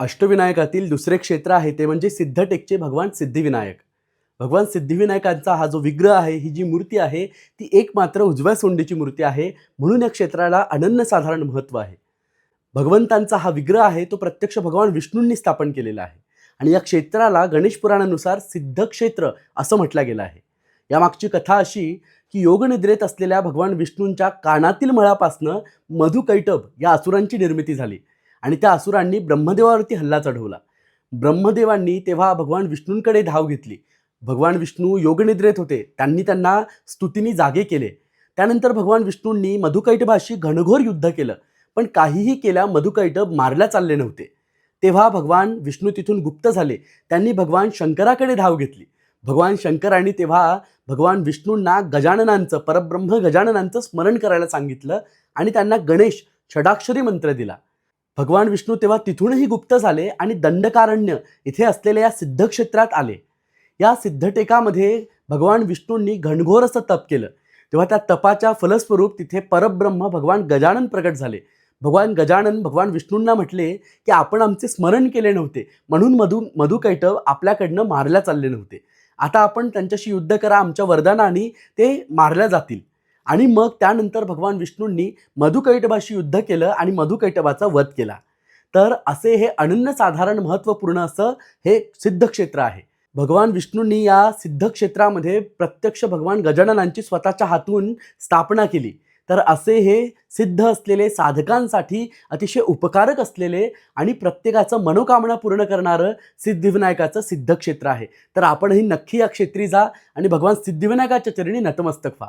अष्टविनायकातील दुसरे क्षेत्र आहे ते म्हणजे सिद्धटेकचे भगवान सिद्धिविनायक. भगवान सिद्धिविनायकांचा हा जो विग्रह आहे ही जी मूर्ती आहे ती एक मात्र उजव्या सोंडीची मूर्ती आहे. म्हणून या क्षेत्राला अनन्यसाधारण महत्त्व आहे. भगवंतांचा हा विग्रह आहे तो प्रत्यक्ष भगवान विष्णूंनी स्थापन केलेला आहे. आणि या क्षेत्राला गणेश पुराणानुसार सिद्धक्षेत्र असं म्हटलं गेलं आहे. यामागची कथा अशी की योगनिद्रेत असलेल्या भगवान विष्णूंच्या कानातील मळापासनं मधुकैटभ या असुरांची निर्मिती झाली. आणि त्या असुरांनी ब्रह्मदेवावरती हल्ला चढवला. ब्रह्मदेवांनी तेव्हा भगवान विष्णूंकडे धाव घेतली. भगवान विष्णू योगनिद्रेत होते. त्यांनी त्यांना स्तुतीने जागे केले. त्यानंतर भगवान विष्णूंनी मधुकैटभाशी घनघोर युद्ध केलं. पण काहीही केल्या मधुकैटभ मारल्या चालले नव्हते. तेव्हा भगवान विष्णू तिथून गुप्त झाले. त्यांनी भगवान शंकराकडे धाव घेतली. भगवान शंकरांनी तेव्हा भगवान विष्णूंना गजाननांचं परब्रह्म गजाननांचं स्मरण करायला सांगितलं आणि त्यांना गणेश षडाक्षरी मंत्र दिला. भगवान विष्णू तेव्हा तिथूनही गुप्त झाले आणि दंडकारण्य इथे असलेल्या या सिद्धक्षेत्रात आले. या सिद्धटेकामध्ये भगवान विष्णूंनी घनघोर असं तप केलं. तेव्हा त्या तपाच्या फलस्वरूप तिथे परब्रह्म भगवान गजानन प्रकट झाले. भगवान गजानन भगवान विष्णूंना म्हटले की आपण आमचे स्मरण केले नव्हते. म्हणून मधू मधुकैटव आपल्याकडनं मारल्या चालले नव्हते. आता आपण त्यांच्याशी युद्ध करा आमच्या वरदानाने ते मारल्या जातील. आणि मग त्यानंतर भगवान विष्णूंनी मधुकैटबाशी युद्ध केलं आणि मधुकैटबाचा वध केला. तर असे हे अनन्यसाधारण महत्त्वपूर्ण असं हे सिद्धक्षेत्र आहे. भगवान विष्णूंनी या सिद्धक्षेत्रामध्ये प्रत्यक्ष भगवान गजाननांची स्वतःच्या हातून स्थापना केली. तर असे हे सिद्ध असलेले साधकांसाठी अतिशय उपकारक असलेले आणि प्रत्येकाचं मनोकामना पूर्ण करणारं सिद्धिविनायकाचं सिद्धक्षेत्र आहे. तर आपणही नक्की या क्षेत्री जा आणि भगवान सिद्धिविनायकाच्या चरणी नतमस्तक व्हा.